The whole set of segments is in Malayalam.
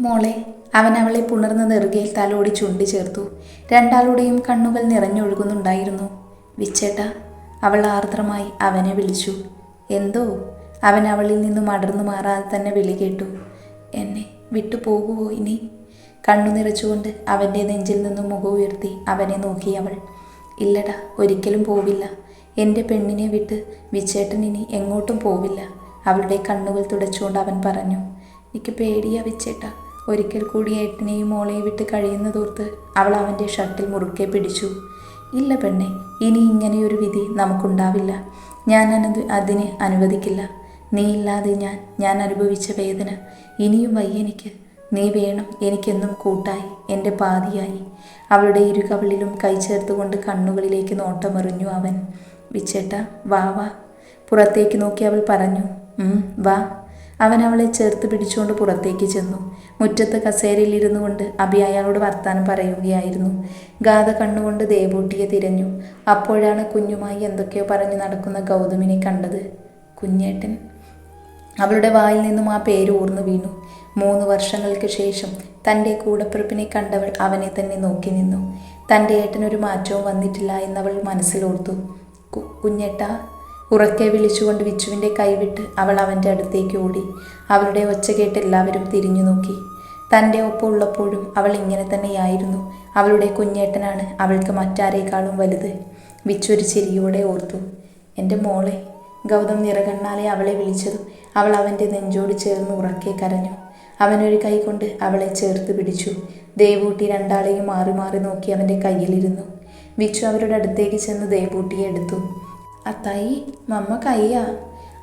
മോളെ അവൻ അവളെ പുണർന്ന നെറുകയിൽ തലോടി ചുണ്ടി ചേർത്തു. രണ്ടാളുടെയും കണ്ണുകൾ നിറഞ്ഞൊഴുകുന്നുണ്ടായിരുന്നു. വിച്ചേട്ട അവൾ ആർദ്രമായി അവനെ വിളിച്ചു. എന്തോ? അവൻ അവളിൽ നിന്നും അടർന്നു മാറാതെ തന്നെ വിളി കേട്ടു. എന്നെ വിട്ടു പോകുമോ ഇനി? കണ്ണു നിറച്ചുകൊണ്ട് അവന്റെ നെഞ്ചിൽ നിന്നും മുഖം ഉയർത്തി അവനെ നോക്കി അവൾ. ഇല്ലടാ ഒരിക്കലും പോവില്ല. എന്റെ പെണ്ണിനെ വിട്ട് വിച്ചേട്ടൻ ഇനി എങ്ങോട്ടും പോവില്ല. അവളുടെ കണ്ണുകൾ തുടച്ചുകൊണ്ട് അവൻ പറഞ്ഞു. എനിക്ക് പേടിയാ വിച്ചേട്ട. ഒരിക്കൽ കൂടി ഏട്ടനെയും മോളെയും വിട്ട് കഴിയുന്നതോർത്ത് അവൾ അവന്റെ ഷർട്ടിൽ മുറുക്കെ പിടിച്ചു. ഇല്ല പെണ്ണെ ഇനി ഇങ്ങനെയൊരു വിധി നമുക്കുണ്ടാവില്ല. ഞാൻ അനത് അതിന് അനുവദിക്കില്ല. നീ ഇല്ലാതെ ഞാൻ ഞാൻ അനുഭവിച്ച വേദന. ഇനിയും വയ്യെനിക്ക് നീ വേണം എനിക്കെന്നും കൂട്ടായി എന്റെ പാതിയായി. അവളുടെ ഇരു കവിളിലും കൈ ചേർത്തുകൊണ്ട് കണ്ണുകളിലേക്ക് നോട്ടമെറിഞ്ഞു അവൻ. വിച്ചേട്ട വാ വാ. പുറത്തേക്ക് നോക്കി അവൾ പറഞ്ഞു വാ. അവൻ അവളെ ചേർത്ത് പിടിച്ചുകൊണ്ട് പുറത്തേക്ക് ചെന്നു. മുറ്റത്ത് കസേരയിൽ ഇരുന്നു കൊണ്ട് അബി അയാളോട് വർത്താനം പറയുകയായിരുന്നു. ഗാഥ കണ്ണുകൊണ്ട് ദേവൂട്ടിയെ തിരഞ്ഞു. അപ്പോഴാണ് കുഞ്ഞുമായി എന്തൊക്കെയോ പറഞ്ഞു നടക്കുന്ന ഗൗതമിനെ കണ്ടത്. കുഞ്ഞേട്ടൻ. അവളുടെ വായിൽ നിന്നും ആ പേര് ഊർന്നു വീണു. മൂന്ന് വർഷങ്ങൾക്ക് ശേഷം തന്റെ കൂടപ്പിറപ്പിനെ കണ്ടവൾ അവനെ തന്നെ നോക്കി നിന്നു. തന്റെ ഏട്ടനൊരു മാറ്റവും വന്നിട്ടില്ല എന്നവൾ മനസ്സിലോർത്തു. കുഞ്ഞേട്ട ഉറക്കെ വിളിച്ചുകൊണ്ട് വിച്ചുവിന്റെ കൈവിട്ട് അവൾ അവന്റെ അടുത്തേക്ക് ഓടി. അവളുടെ ഒച്ച കേട്ട് എല്ലാവരും തിരിഞ്ഞു നോക്കി. തന്റെ ഒപ്പം ഉള്ളപ്പോഴും അവൾ ഇങ്ങനെ തന്നെയായിരുന്നു. അവളുടെ കുഞ്ഞേട്ടനാണ് അവൾക്ക് മറ്റാരേക്കാളും വലുത്. വിച്ചൊരു ചിരിയോടെ ഓർത്തു. എന്റെ മോളെ ഗൗതം നിറകണ്ണാലെ അവളെ വിളിച്ചതും അവൾ അവന്റെ നെഞ്ചോട് ചേർന്ന് ഉറക്കെ കരഞ്ഞു. അവനൊരു കൈ കൊണ്ട് അവളെ ചേർത്ത് പിടിച്ചു. ദേവൂട്ടി രണ്ടാളെയും മാറി മാറി നോക്കി അവന്റെ കയ്യിലിരുന്നു. വിച്ചു അവരുടെ അടുത്തേക്ക് ചെന്ന് ദേവൂട്ടിയെ എടുത്തു. അത്തായി മമ്മ കയ്യാ.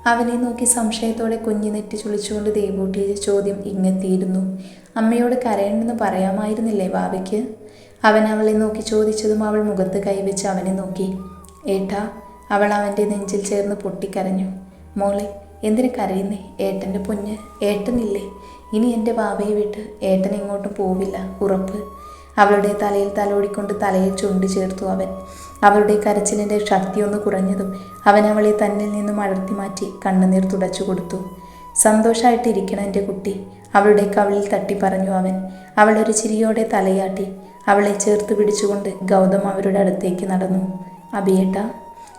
അവനെ നോക്കി സംശയത്തോടെ കുഞ്ഞു നെറ്റി ചുളിച്ചുകൊണ്ട് ദേവൂട്ടിയുടെ ചോദ്യം ഇങ്ങെത്തിയിരുന്നു. അമ്മയോട് കരയണ്ടെന്ന് പറയാമായിരുന്നില്ലേ ബാബയ്ക്ക് അവൻ അവളെ നോക്കി ചോദിച്ചതും അവൾ മുഖത്ത് കൈവച്ച് അവനെ നോക്കി. ഏട്ടാ അവൾ അവന്റെ നെഞ്ചിൽ ചേർന്ന് പൊട്ടിക്കരഞ്ഞു. മോളെ എന്തിനു കരയുന്നേ? ഏട്ടന്റെ പൊന്ന് ഏട്ടനില്ലേ? ഇനി എന്റെ ബാബയെ വിട്ട് ഏട്ടൻ എങ്ങോട്ടും പോവില്ല ഉറപ്പ്. അവളുടെ തലയിൽ തലോടിക്കൊണ്ട് തലയിൽ ചുണ്ടി ചേർത്തു അവൻ. അവളുടെ കരച്ചിലിന്റെ ശക്തിയൊന്ന് കുറഞ്ഞതും അവൻ അവളെ തന്നിൽ നിന്നും അടർത്തി മാറ്റി കണ്ണുനീർ തുടച്ചു കൊടുത്തു. സന്തോഷമായിട്ടിരിക്കണം എന്റെ കുട്ടി അവളുടെ കവിളിൽ തട്ടി പറഞ്ഞു അവൻ. അവളൊരു ചിരിയോടെ തലയാട്ടി അവളെ ചേർത്ത് പിടിച്ചുകൊണ്ട് ഗൗതം അവരുടെ അടുത്തേക്ക് നടന്നു. അബിയേട്ട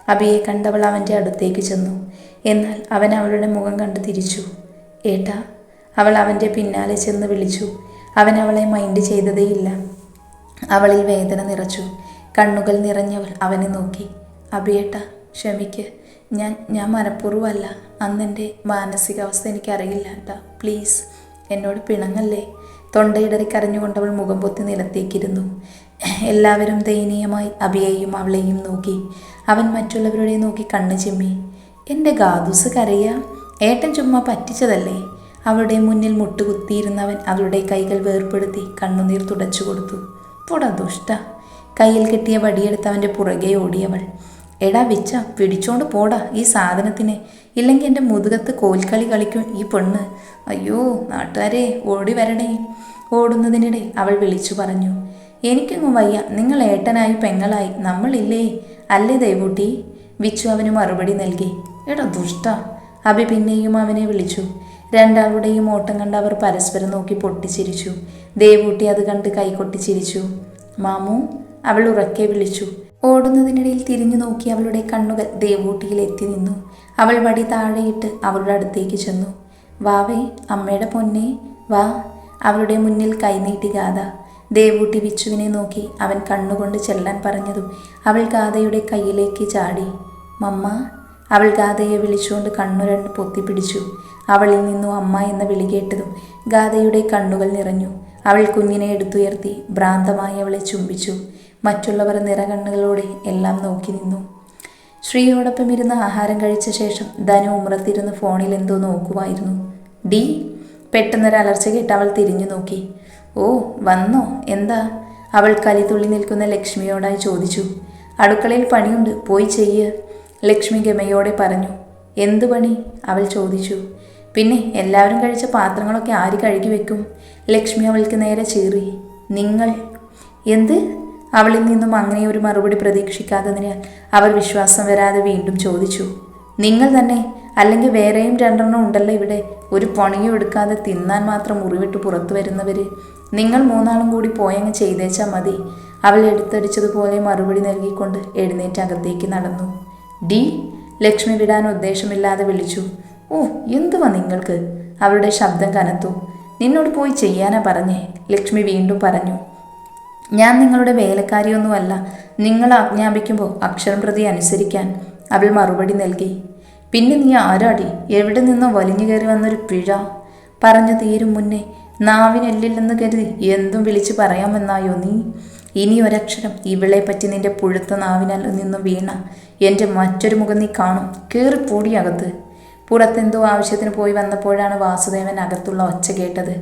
അബിയെ കണ്ടവൾ അവന്റെ അടുത്തേക്ക് ചെന്നു. എന്നാൽ അവൻ അവളുടെ മുഖം കണ്ട് തിരിച്ചു. ഏട്ട അവൾ അവന്റെ പിന്നാലെ ചെന്ന് വിളിച്ചു. അവൻ അവളെ മൈൻഡ് ചെയ്തതേയില്ല. അവളിൽ വേദന നിറച്ചു. കണ്ണുകൾ നിറഞ്ഞവൾ അവനെ നോക്കി. അബിയേട്ട ക്ഷമിക്ക്. ഞാൻ ഞാൻ മനഃപൂർവമല്ല. അന്നെന്റെ മാനസികാവസ്ഥ എനിക്കറിയില്ല ഏട്ടാ പ്ലീസ് എന്നോട് പിണങ്ങല്ലേ? തൊണ്ടയിടറി കരഞ്ഞുകൊണ്ടവൾ മുഖം പൊത്തി നിലത്തേക്കിരുന്നു. എല്ലാവരും ദയനീയമായി അബിയെയും അവളെയും നോക്കി. അവൻ മറ്റുള്ളവരുടെ നോക്കി കണ്ണു ചിമ്മി. എന്റെ ഗാദൂസ് കരയ? ഏട്ടൻ ചുമ്മാ പറ്റിച്ചതല്ലേ? അവളുടെ മുന്നിൽ മുട്ടുകുത്തിയിരുന്നവൻ അവളുടെ കൈകൾ വേർപ്പെടുത്തി കണ്ണുനീർ തുടച്ചു കൊടുത്തു. പോടാ ദുഷ്ട. കയ്യിൽ കിട്ടിയ വടിയെടുത്ത് അവന്റെ പുറകെ ഓടിയവൾ. എടാ വിച്ച പിടിച്ചോണ്ട് പോടാ ഈ സാധനത്തിനെ. ഇല്ലെങ്കിൽ എന്റെ മുതുകത്ത് കോൽക്കളി കളിക്കും ഈ പെണ്ണ്. അയ്യോ നാട്ടുകാരെ ഓടി വരണേ. ഓടുന്നതിനിടെ അവൾ വിളിച്ചു പറഞ്ഞു എനിക്കൊന്നും വയ്യ നിങ്ങൾ ഏട്ടനായി പെങ്ങളായി നമ്മളില്ലേ? അല്ലേ ദൈവൂട്ടി? വിച്ചു അവന് മറുപടി നൽകി എടാ ദുഷ്ട. അഭി പിന്നെയും അവനെ വിളിച്ചു രണ്ടാളുടെയും ഓട്ടം കണ്ട് അവർ പരസ്പരം നോക്കി പൊട്ടിച്ചിരിച്ചു. ദേവൂട്ടി അത് കണ്ട് കൈകൊട്ടി ചിരിച്ചു മാമു അവൾ ഉറക്കെ വിളിച്ചു. ഓടുന്നതിനിടയിൽ തിരിഞ്ഞു നോക്കി അവളുടെ കണ്ണുകൾ ദേവൂട്ടിയിൽ എത്തി നിന്നു. അവൾ വടി താഴെയിട്ട് അവളുടെ അടുത്തേക്ക് ചെന്നു. വാവേ അമ്മയുടെ പൊന്നെ വാ. അവളുടെ മുന്നിൽ കൈനീട്ടി ഗാഥ. ദേവൂട്ടി വിച്ചുവിനെ നോക്കി അവൻ കണ്ണുകൊണ്ട് ചെല്ലാൻ പറഞ്ഞതും അവൾ ഗാഥയുടെ കയ്യിലേക്ക് ചാടി. മമ്മ അവൾ ഗാഥയെ വിളിച്ചുകൊണ്ട് കണ്ണുരണ്ട് പൊത്തിപ്പിടിച്ചു. അവളിൽ നിന്നും അമ്മ എന്ന വിളി കേട്ടതും ഗാഥയുടെ കണ്ണുകൾ നിറഞ്ഞു. അവൾ കുഞ്ഞിനെ എടുത്തുയർത്തി ഭ്രാന്തമായി അവളെ ചുംബിച്ചു. മറ്റുള്ളവർ നിറകണ്ണുകളോടെ എല്ലാം നോക്കി നിന്നു. ശ്രീയോടൊപ്പം ഇരുന്ന് ആഹാരം കഴിച്ച ശേഷം ധനു ഉമ്രത്തിരുന്ന് ഫോണിൽ എന്തോ നോക്കുമായിരുന്നു ഡി പെട്ടെന്നൊരു അലർച്ച കേട്ട് അവൾ തിരിഞ്ഞു നോക്കി. ഓ വന്നോ? എന്താ? അവൾ കലിതുള്ളി നിൽക്കുന്ന ലക്ഷ്മിയോടായി ചോദിച്ചു. അടുക്കളയിൽ പണിയുണ്ട് പോയി ചെയ്യ്. ലക്ഷ്മി ഗമയോടെ പറഞ്ഞു. എന്തു പണി? അവൾ ചോദിച്ചു. പിന്നെ എല്ലാവരും കഴിച്ച പാത്രങ്ങളൊക്കെ ആര് കഴുകി വെക്കും? ലക്ഷ്മി അവൾക്ക് നേരെ ചീറി. നിങ്ങൾ? എന്ത്? അവളിൽ നിന്നും അങ്ങനെ ഒരു മറുപടി പ്രതീക്ഷിക്കാത്തതിനാൽ അവൾ വിശ്വാസം വരാതെ വീണ്ടും ചോദിച്ചു നിങ്ങൾ തന്നെ അല്ലെങ്കിൽ വേറെയും രണ്ടെണ്ണം ഉണ്ടല്ലോ ഇവിടെ ഒരു പണിയും എടുക്കാതെ തിന്നാൻ മാത്രം മുറിവിട്ട് പുറത്തു വരുന്നവർ നിങ്ങൾ മൂന്നാളും കൂടി പോയങ്ങ് ചെയ്തേച്ചാൽ മതി. അവൾ എടുത്തടിച്ചതുപോലെ മറുപടി നൽകിക്കൊണ്ട് എഴുന്നേറ്റ് അകത്തേക്ക് നടന്നു. ഡി ലക്ഷ്മി വിടാൻ ഉദ്ദേശമില്ലാതെ വിളിച്ചു. ഓ എന്തുവാ നിങ്ങൾക്ക്? അവളുടെ ശബ്ദം കനത്തു. നിന്നോട് പോയി ചെയ്യാനാ പറഞ്ഞേ ലക്ഷ്മി വീണ്ടും പറഞ്ഞു. ഞാൻ നിങ്ങളുടെ വേലക്കാരിയൊന്നുമല്ല. നിങ്ങൾ ആജ്ഞാപിക്കുമ്പോൾ അക്ഷരം പ്രതി അനുസരിക്കാൻ അവൾ മറുപടി നൽകി. പിന്നെ നീ ആരാടി? എവിടെ നിന്നോ വലിഞ്ഞു കയറി വന്നൊരു പിഴ? പറഞ്ഞു തീരും മുന്നേ നാവിനെല്ലില്ലെന്ന് കരുതി എന്തും വിളിച്ചു പറയാമെന്നായോ നീ? ഇനി ഒരക്ഷരം ഇവളെപ്പറ്റി പറ്റി നിന്റെ പുഴുത്ത നാവിനാൽ നിന്നും വീണ എന്റെ മറ്റൊരു മുഖം നീ കാണും. കീറിപ്പൂടി അകത്ത്. പുറത്തെന്തോ ആവശ്യത്തിന് പോയി വന്നപ്പോഴാണ് വാസുദേവൻ അകത്തുള്ള ഒച്ച കേട്ടത്.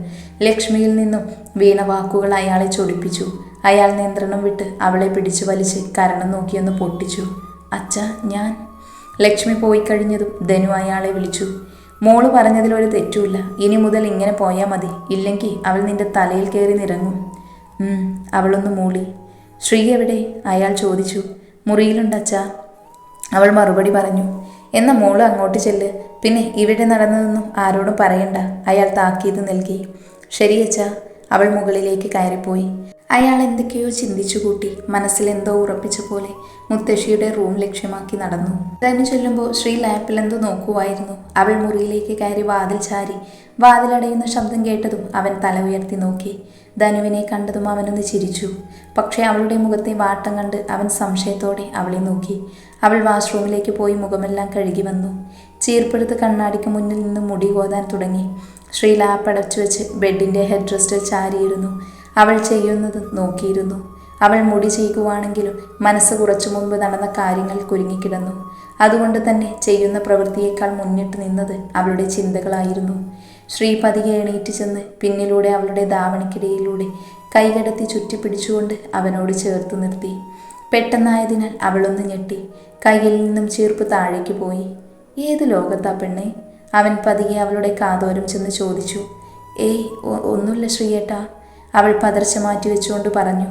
ലക്ഷ്മിയിൽ നിന്നും വീണ വാക്കുകൾ അയാളെ ചൊടിപ്പിച്ചു. അയാൾ നിയന്ത്രണം വിട്ട് അവളെ പിടിച്ചു വലിച്ച് കരണം നോക്കിയൊന്ന് പൊട്ടിച്ചു. അച്ഛ ഞാൻ. ലക്ഷ്മി പോയി കഴിഞ്ഞതും ധനു അയാളെ വിളിച്ചു. മോൾ പറഞ്ഞതിലൊരു തെറ്റുമില്ല. ഇനി മുതൽ ഇങ്ങനെ പോയാൽ മതി. ഇല്ലെങ്കിൽ അവൾ നിന്റെ തലയിൽ കയറി നിറങ്ങും അവളൊന്ന് മൂളി. ശ്രീ എവിടെ? അയാൾ ചോദിച്ചു. മുറിയിലുണ്ട് അച്ഛ. അവൾ മറുപടി പറഞ്ഞു. എന്ന മോൾ അങ്ങോട്ട് ചെല്ല്. പിന്നെ ഇവിടെ നടന്നതൊന്നും ആരോടും പറയണ്ട. അയാൾ താക്കീത് നൽകി. ശരി ശരിയച്ചാ അവൾ മുകളിലേക്ക് കയറിപ്പോയി. അയാൾ എന്തൊക്കെയോ ചിന്തിച്ചു കൂട്ടി. മനസ്സിൽ എന്തോ ഉറപ്പിച്ച പോലെ മുത്തശ്ശിയുടെ റൂം ലക്ഷ്യമാക്കി നടന്നു. തന്നെ ചൊല്ലുമ്പോൾ ശ്രീ ലാപ്പിൽ എന്തോ നോക്കുവായിരുന്നു. അവൾ മുറിയിലേക്ക് കയറി വാതിൽ ചാരി വാതിലടയുന്ന ശബ്ദം കേട്ടതും അവൻ തല ഉയർത്തി നോക്കി. ധനുവിനെ കണ്ടതും അവനൊന്ന് ചിരിച്ചു. പക്ഷേ അവളുടെ മുഖത്തെ വാട്ടം കണ്ട് അവൻ സംശയത്തോടെ അവളെ നോക്കി. അവൾ വാഷ്റൂമിലേക്ക് പോയി മുഖമെല്ലാം കഴുകി വന്നു. ചീർപ്പെടുത്ത് കണ്ണാടിക്ക് മുന്നിൽ നിന്ന് മുടി കോതാൻ തുടങ്ങി. ശ്രീ ലാപ്പ് അടച്ചു വെച്ച് ബെഡിന്റെ ഹെഡ് റെസ്റ്റിൽ ചാരിയിരുന്നു. അവൾ ചെയ്യുന്നത് നോക്കിയിരുന്നു. അവൾ മുടി ചെയ്യുകയാണെങ്കിലും മനസ്സ് കുറച്ചു മുൻപ് നടന്ന കാര്യങ്ങൾ കുരുങ്ങിക്കിടന്നു. അതുകൊണ്ട് തന്നെ ചെയ്യുന്ന പ്രവൃത്തിയേക്കാൾ മുന്നിട്ട് നിന്നത് അവളുടെ ചിന്തകളായിരുന്നു. ശ്രീ പതിയെ എണീറ്റ് ചെന്ന് പിന്നിലൂടെ അവളുടെ ധാവണിക്കിടയിലൂടെ കൈകടത്തി ചുറ്റിപ്പിടിച്ചുകൊണ്ട് അവനോട് ചേർത്ത് നിർത്തി. പെട്ടെന്നായതിനാൽ അവളൊന്ന് ഞെട്ടി. കയ്യിൽ നിന്നും ചീർപ്പ് താഴേക്ക് പോയി. ഏത് ലോകത്താ പെണ്ണേ? അവൻ പതിയെ അവളുടെ കാതോരം ചെന്ന് ചോദിച്ചു. ഏയ് ഒന്നുമില്ല ശ്രീയേട്ടാ. അവൾ പതർച്ച മാറ്റി വെച്ചുകൊണ്ട് പറഞ്ഞു.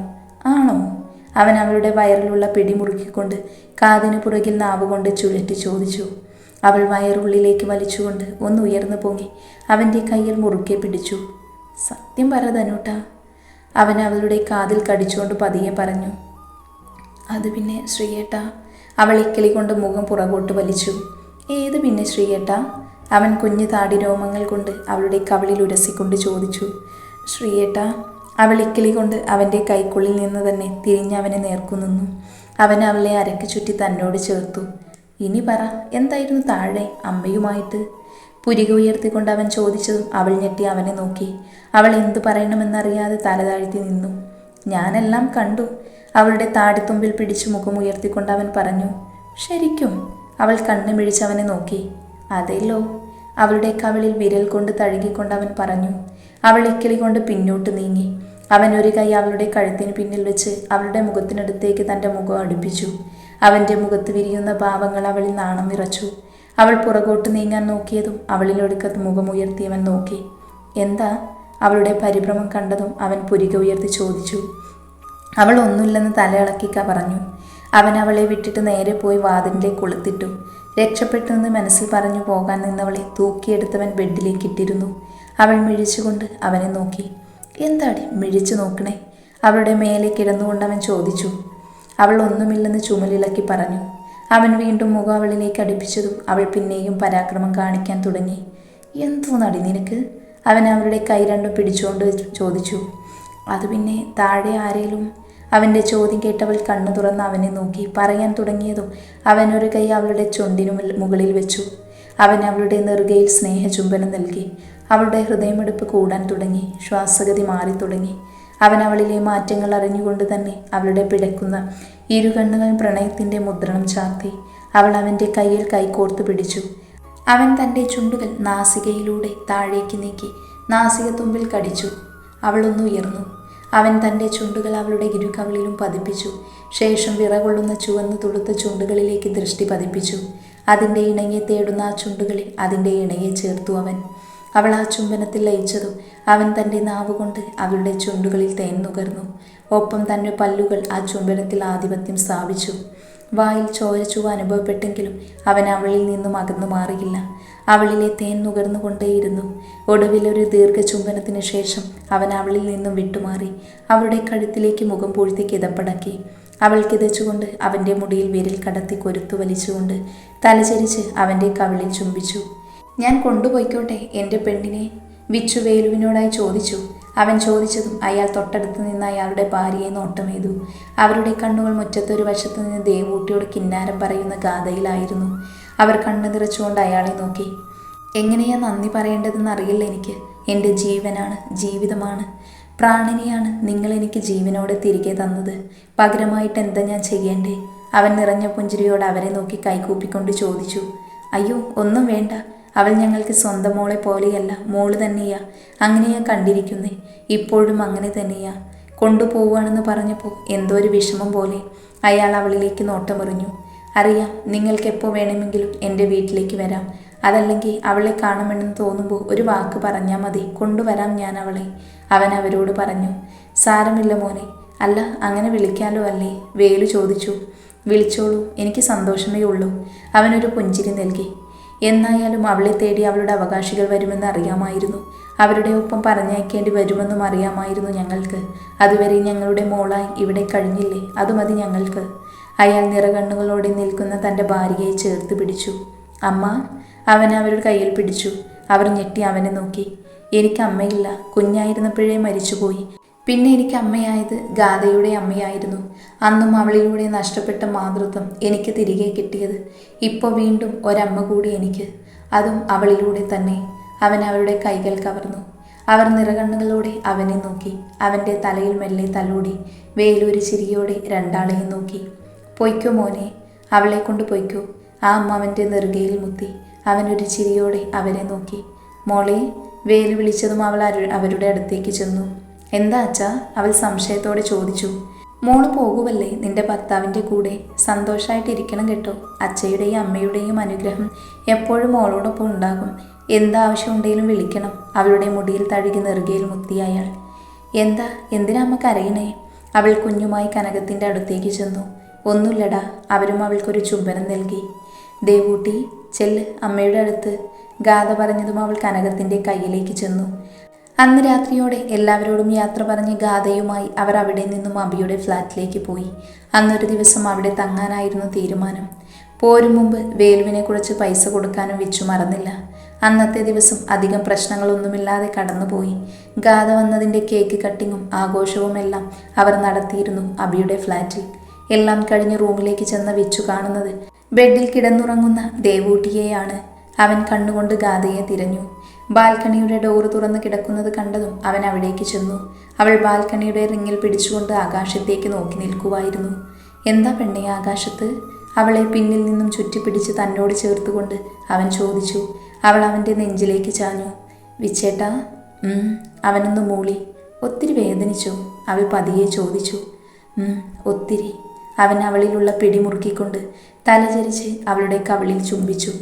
ആണോ? അവൻ അവളുടെ വയറിലുള്ള പിടി മുറുക്കിക്കൊണ്ട് കാതിന് പുറകിൽ നാവുകൊണ്ട് ചുഴറ്റി ചോദിച്ചു. അവൾ വയറുള്ളിലേക്ക് വലിച്ചുകൊണ്ട് ഒന്ന് ഉയർന്നു പൊങ്ങി അവന്റെ കയ്യിൽ മുറുക്കെ പിടിച്ചു. സത്യം പറ അവൻ അവളുടെ കാതിൽ കടിച്ചുകൊണ്ട് പതിയെ പറഞ്ഞു. അത് പിന്നെ ശ്രീയേട്ട. അവൾ ഇക്കിളി കൊണ്ട് മുഖം പുറകോട്ട് വലിച്ചു. ഏത് പിന്നെ ശ്രീയേട്ട? അവൻ കുഞ്ഞു താടി രോമങ്ങൾ കൊണ്ട് അവളുടെ കവിളിൽ ഉരസിക്കൊണ്ട് ചോദിച്ചു. ശ്രീയേട്ട അവൾ ഇക്കിളി കൊണ്ട് അവന്റെ കൈക്കുള്ളിൽ നിന്ന് തന്നെ തിരിഞ്ഞവനെ നേർക്കു നിന്നു. അവൻ അവളെ അരക്ക് ചുറ്റി തന്നോട് ചേർത്തു. ഇനി പറ എന്തായിരുന്നു താഴെ അമ്മയുമായിട്ട്? പുരിക ഉയർത്തിക്കൊണ്ട് അവൻ ചോദിച്ചതും അവൾ ഞെട്ടി അവനെ നോക്കി. അവൾ എന്തു പറയണമെന്നറിയാതെ തല താഴ്ത്തി നിന്നു. ഞാനെല്ലാം കണ്ടു. അവളുടെ താടിത്തുമ്പിൽ പിടിച്ചു മുഖം ഉയർത്തിക്കൊണ്ട് അവൻ പറഞ്ഞു ശരിക്കും അവൾ കണ്ണു മിഴിച്ചവനെ നോക്കി. അതെല്ലോ. അവളുടെ കവളിൽ വിരൽ കൊണ്ട് തഴുകിക്കൊണ്ട് അവൻ പറഞ്ഞു. അവൾ ഇക്കിളി കൊണ്ട് പിന്നോട്ട് നീങ്ങി. അവൻ ഒരു കൈ അവളുടെ കഴുത്തിന് പിന്നിൽ വെച്ച് അവളുടെ മുഖത്തിനടുത്തേക്ക് തന്റെ മുഖം അടുപ്പിച്ചു. അവന്റെ മുഖത്ത് വിരിയുന്ന ഭാവങ്ങൾ അവളിൽ നാണം നിറച്ചു. അവൾ പുറകോട്ട് നീങ്ങാൻ നോക്കിയതും അവളിലൊടുക്കത്ത് മുഖം ഉയർത്തിയവൻ നോക്കി. എന്താ? അവളുടെ പരിഭ്രമം കണ്ടതും അവൻ പുരിക ഉയർത്തി ചോദിച്ചു. അവൾ ഒന്നുമില്ലെന്ന് തലയിളക്കിക്ക പറഞ്ഞു. അവൻ അവളെ വിട്ടിട്ട് നേരെ പോയി വാതിലിന്റെ കൊളുത്തിട്ടു. രക്ഷപ്പെട്ടെന്ന് മനസ്സിൽ പറഞ്ഞു പോകാൻ നിന്നവളെ തൂക്കിയെടുത്തവൻ ബെഡിലേക്ക് ഇട്ടിരുന്നു. അവൾ മിഴിച്ചുകൊണ്ട് അവനെ നോക്കി. എന്താടി മിഴിച്ചു നോക്കണേ? അവളുടെ മേലെ കിടന്നുകൊണ്ട് അവൻ ചോദിച്ചു. അവൾ ഒന്നുമില്ലെന്ന് ചുമലിളക്കി പറഞ്ഞു. അവൻ വീണ്ടും മുഖം അവളിലേക്ക് അടുപ്പിച്ചതും അവൾ പിന്നെയും പരാക്രമം കാണിക്കാൻ തുടങ്ങി. എന്തോ നടി നിനക്ക്? അവൻ അവളുടെ കൈ രണ്ടും പിടിച്ചുകൊണ്ട് ചോദിച്ചു. അത് പിന്നെ താഴെ ആരേലും അവന്റെ ചോദ്യം കേട്ടവൾ കണ്ണു തുറന്ന് അവനെ നോക്കി. പറയാൻ തുടങ്ങിയതും അവൻ ഒരു കൈ അവളുടെ ചുണ്ടിനു മുകളിൽ വെച്ചു. അവൻ അവളുടെ നെറുകയിൽ സ്നേഹചുംബനം നൽകി. അവളുടെ ഹൃദയമെടുപ്പ് കൂടാൻ തുടങ്ങി. ശ്വാസഗതി മാറി തുടങ്ങി. അവൻ അവളിലെ മാറ്റങ്ങൾ അറിഞ്ഞുകൊണ്ട് തന്നെ അവളുടെ പിടക്കുന്ന ഇരു കണ്ണുകൾ പ്രണയത്തിന്റെ മുദ്രണം ചാർത്തി. അവൾ അവന്റെ കയ്യിൽ കൈകോർത്ത് പിടിച്ചു. അവൻ തന്റെ ചുണ്ടുകൾ നാസികയിലൂടെ താഴേക്ക് നീക്കി നാസികത്തുമ്പിൽ കടിച്ചു. അവളൊന്ന് ഉയർന്നു. അവൻ തന്റെ ചുണ്ടുകൾ അവളുടെ ഇരുകവിളിലും പതിപ്പിച്ചു. ശേഷം വിറകൊള്ളുന്ന ചുവന്ന് തുളുത്ത ചുണ്ടുകളിലേക്ക് ദൃഷ്ടി പതിപ്പിച്ചു. അതിന്റെ ഇണയെ തേടുന്ന ആ ചുണ്ടുകളിൽ അതിന്റെ ഇണയെ ചേർത്തു അവൻ. അവൾ ആ ചുംബനത്തിൽ ലയിച്ചതും അവൻ തന്റെ നാവുകൊണ്ട് അവളുടെ ചുണ്ടുകളിൽ തേൻ നുകർന്നു. ഒപ്പം തന്റെ പല്ലുകൾ ആ ചുംബനത്തിൽ ആധിപത്യം സ്ഥാപിച്ചു. വായിൽ ചോരച്ചുവ അനുഭവപ്പെട്ടെങ്കിലും അവൻ അവളിൽ നിന്നും അകന്നു മാറിയില്ല. അവളിലെ തേൻ നുകർന്നുകൊണ്ടേയിരുന്നു ഒടുവിൽ ഒരു ദീർഘചുംബനത്തിന് ശേഷം അവൻ അവളിൽ നിന്നും വിട്ടുമാറി അവളുടെ കഴുത്തിലേക്ക് മുഖം പൂഴ്ത്തി കിതപ്പടക്കി. അവൾ കിതച്ചുകൊണ്ട് അവന്റെ മുടിയിൽ വിരൽ കടത്തി കൊരുത്തു വലിച്ചുകൊണ്ട് തലചരിച്ച് അവന്റെ കവിളിൽ ചുംബിച്ചു. ഞാൻ കൊണ്ടുപോയിക്കോട്ടെ എന്റെ പെണ്ണിനെ വിച്ചു വേലുവിനോടായി ചോദിച്ചു. അവൻ ചോദിച്ചതും അയാൾ തൊട്ടടുത്ത് നിന്ന് അയാളുടെ ഭാര്യയെ നോട്ടമെയ്തു അവരുടെ കണ്ണുകൾ മുറ്റത്തൊരു വശത്ത് നിന്ന് ദേവൂട്ടിയോട് കിന്നാരം പറയുന്ന ഗാഥയിലായിരുന്നു. അവർ കണ്ണു നിറച്ചുകൊണ്ട് അയാളെ നോക്കി. എങ്ങനെയാ നന്ദി പറയേണ്ടതെന്ന് അറിയില്ല എനിക്ക്. എന്റെ ജീവനാണ് ജീവിതമാണ്. പ്രാണനെയാണ് നിങ്ങൾ എനിക്ക് ജീവനോടെ തിരികെ തന്നത്. പകരമായിട്ട് എന്താ ഞാൻ ചെയ്യേണ്ടേ? അവൻ നിറഞ്ഞ പുഞ്ചിരിയോട് അവരെ നോക്കി കൈകൂപ്പിക്കൊണ്ട് ചോദിച്ചു. അയ്യോ ഒന്നും വേണ്ട. അവൾ ഞങ്ങൾക്ക് സ്വന്തം മോളെ പോലെയല്ല. മോൾ തന്നെയാ. അങ്ങനെയാ കണ്ടിരിക്കുന്നേ. ഇപ്പോഴും അങ്ങനെ തന്നെയാ. കൊണ്ടുപോവുകയാണെന്ന് പറഞ്ഞപ്പോൾ എന്തോ ഒരു വിഷമം പോലെ അയാൾ അവളിലേക്ക് നോട്ടമെറിഞ്ഞു. അറിയാം നിങ്ങൾക്ക് എപ്പോൾ വേണമെങ്കിലും എന്റെ വീട്ടിലേക്ക് വരാം. അതല്ലെങ്കിൽ അവളെ കാണുമെന്ന് തോന്നുമ്പോൾ ഒരു വാക്ക് പറഞ്ഞാൽ മതി. കൊണ്ടുവരാം ഞാൻ അവളെ. അവൻ അവരോട് പറഞ്ഞു സാരമില്ല മോനെ. അല്ല അങ്ങനെ വിളിക്കാലോ അല്ലേ? വേലു ചോദിച്ചു. വിളിച്ചോളൂ. എനിക്ക് സന്തോഷമേ ഉള്ളൂ. അവനൊരു പുഞ്ചിരി നൽകി. എന്നായാലും അവളെ തേടി അവളുടെ അവകാശികൾ വരുമെന്ന് അറിയാമായിരുന്നു. അവരുടെ ഒപ്പം പറഞ്ഞയക്കേണ്ടി വരുമെന്നും അറിയാമായിരുന്നു ഞങ്ങൾക്ക്. അതുവരെ ഞങ്ങളുടെ മോളായി ഇവിടെ കഴിഞ്ഞില്ലേ? അത് മതി ഞങ്ങൾക്ക്. അയാൾ നിറകണ്ണുകളോടെ നിൽക്കുന്ന തന്റെ ഭാര്യയെ ചേർത്ത് പിടിച്ചു. അമ്മ അവൻ അവരുടെ കയ്യിൽ പിടിച്ചു. അവർ ഞെട്ടി അവനെ നോക്കി. എനിക്ക് അമ്മയില്ല. കുഞ്ഞായിരുന്നപ്പോഴേ മരിച്ചുപോയി. പിന്നെ എനിക്ക് അമ്മയായത് ഗാഥയുടെ അമ്മയായിരുന്നു. അന്നും അവളിലൂടെ നഷ്ടപ്പെട്ട മാതൃത്വം എനിക്ക് തിരികെ കിട്ടിയത്. ഇപ്പോൾ വീണ്ടും ഒരമ്മ കൂടി എനിക്ക്. അതും അവളിലൂടെ തന്നെ. അവൻ അവരുടെ കൈകൾ കവർന്നു. അവർ നിറകണ്ണുകളോടെ അവനെ നോക്കി. അവന്റെ തലയിൽ മെല്ലെ തലോടി വേലൂരി ചിരിയോടെ രണ്ടാളെയും നോക്കി. പൊയ്ക്കോ മോനെ അവളെ കൊണ്ട് പൊയ്ക്കോ. ആ അമ്മാവന്റെ നെറുകയിൽ മുത്തി. അവനൊരു ചിരിയോടെ അവരെ നോക്കി. മോളെ വേൽ വിളിച്ചതും അവൾ അവരുടെ അടുത്തേക്ക് ചെന്നു. എന്താ അച്ഛാ? അവൾ സംശയത്തോടെ ചോദിച്ചു. മോൾ പോകുമല്ലേ നിന്റെ ഭർത്താവിന്റെ കൂടെ. സന്തോഷമായിട്ടിരിക്കണം കേട്ടോ. അച്ഛയുടെയും അമ്മയുടെയും അനുഗ്രഹം എപ്പോഴും മോളോടൊപ്പം ഉണ്ടാകും. എന്താവശ്യം ഉണ്ടെങ്കിലും വിളിക്കണം. അവളുടെ മുടിയിൽ തഴുകി നെറുകയിൽ മുത്തി എന്താ? എന്തിനാ അമ്മ കരയണേ? അവൾ കുഞ്ഞുമായി കനകത്തിന്റെ അടുത്തേക്ക് ചെന്നു. ഒന്നുമില്ലടാ അവരും അവൾക്കൊരു ചുംബനം നൽകി. ദേവൂട്ടി ചെല്ല് അമ്മയുടെ അടുത്ത് ഗാഥ പറഞ്ഞതും അവൾ കനകത്തിന്റെ കയ്യിലേക്ക് ചെന്നു. അന്ന് രാത്രിയോടെ എല്ലാവരോടും യാത്ര പറഞ്ഞ് ഗാഥയുമായി അവർ അവിടെ നിന്നും അബിയുടെ ഫ്ലാറ്റിലേക്ക് പോയി. അന്നൊരു ദിവസം അവിടെ തങ്ങാനായിരുന്നു തീരുമാനം. പോരും മുമ്പ് വേലുവിനെ കുറിച്ച് പൈസ കൊടുക്കാനും വെച്ചു മറന്നില്ല. അന്നത്തെ ദിവസം അധികം പ്രശ്നങ്ങളൊന്നുമില്ലാതെ കടന്നുപോയി. ഗാഥ വന്നതിന്റെ കേക്ക് കട്ടിങ്ങും ആഘോഷവുമെല്ലാം അവർ നടത്തിയിരുന്നു അബിയുടെ ഫ്ലാറ്റിൽ. എല്ലാം കഴിഞ്ഞ് റൂമിലേക്ക് ചെന്ന വെച്ചു കാണുന്നത്. ബെഡിൽ കിടന്നുറങ്ങുന്ന ദേവൂട്ടിയെയാണ്. അവൻ കണ്ണുകൊണ്ട് ഗാഥയെ തിരഞ്ഞു. ബാൽക്കണിയുടെ ഡോറ് തുറന്ന് കിടക്കുന്നത് കണ്ടതും അവൻ അവിടേക്ക് ചെന്നു. അവൾ ബാൽക്കണിയുടെ റിങ്ങിൽ പിടിച്ചുകൊണ്ട് ആകാശത്തേക്ക് നോക്കി നിൽക്കുമായിരുന്നു എന്താ പെണ്ണെ ആകാശത്ത്? അവളെ പിന്നിൽ നിന്നും ചുറ്റിപ്പിടിച്ച് തന്നോട് ചേർത്തുകൊണ്ട് അവൻ ചോദിച്ചു. അവൾ അവന്റെ നെഞ്ചിലേക്ക് ചാഞ്ഞു. വിച്ചേട്ടാ അവനൊന്ന് മൂളി. ഒത്തിരി വേദനിച്ചു? അവൾ പതിയെ ചോദിച്ചു. "ഉം, ഒത്തിരി. അവൻ അവളിലുള്ള പിടിമുറുക്കിക്കൊണ്ട് തലചരിച്ച് അവളുടെ കവിളിൽ ചുംബിച്ചു.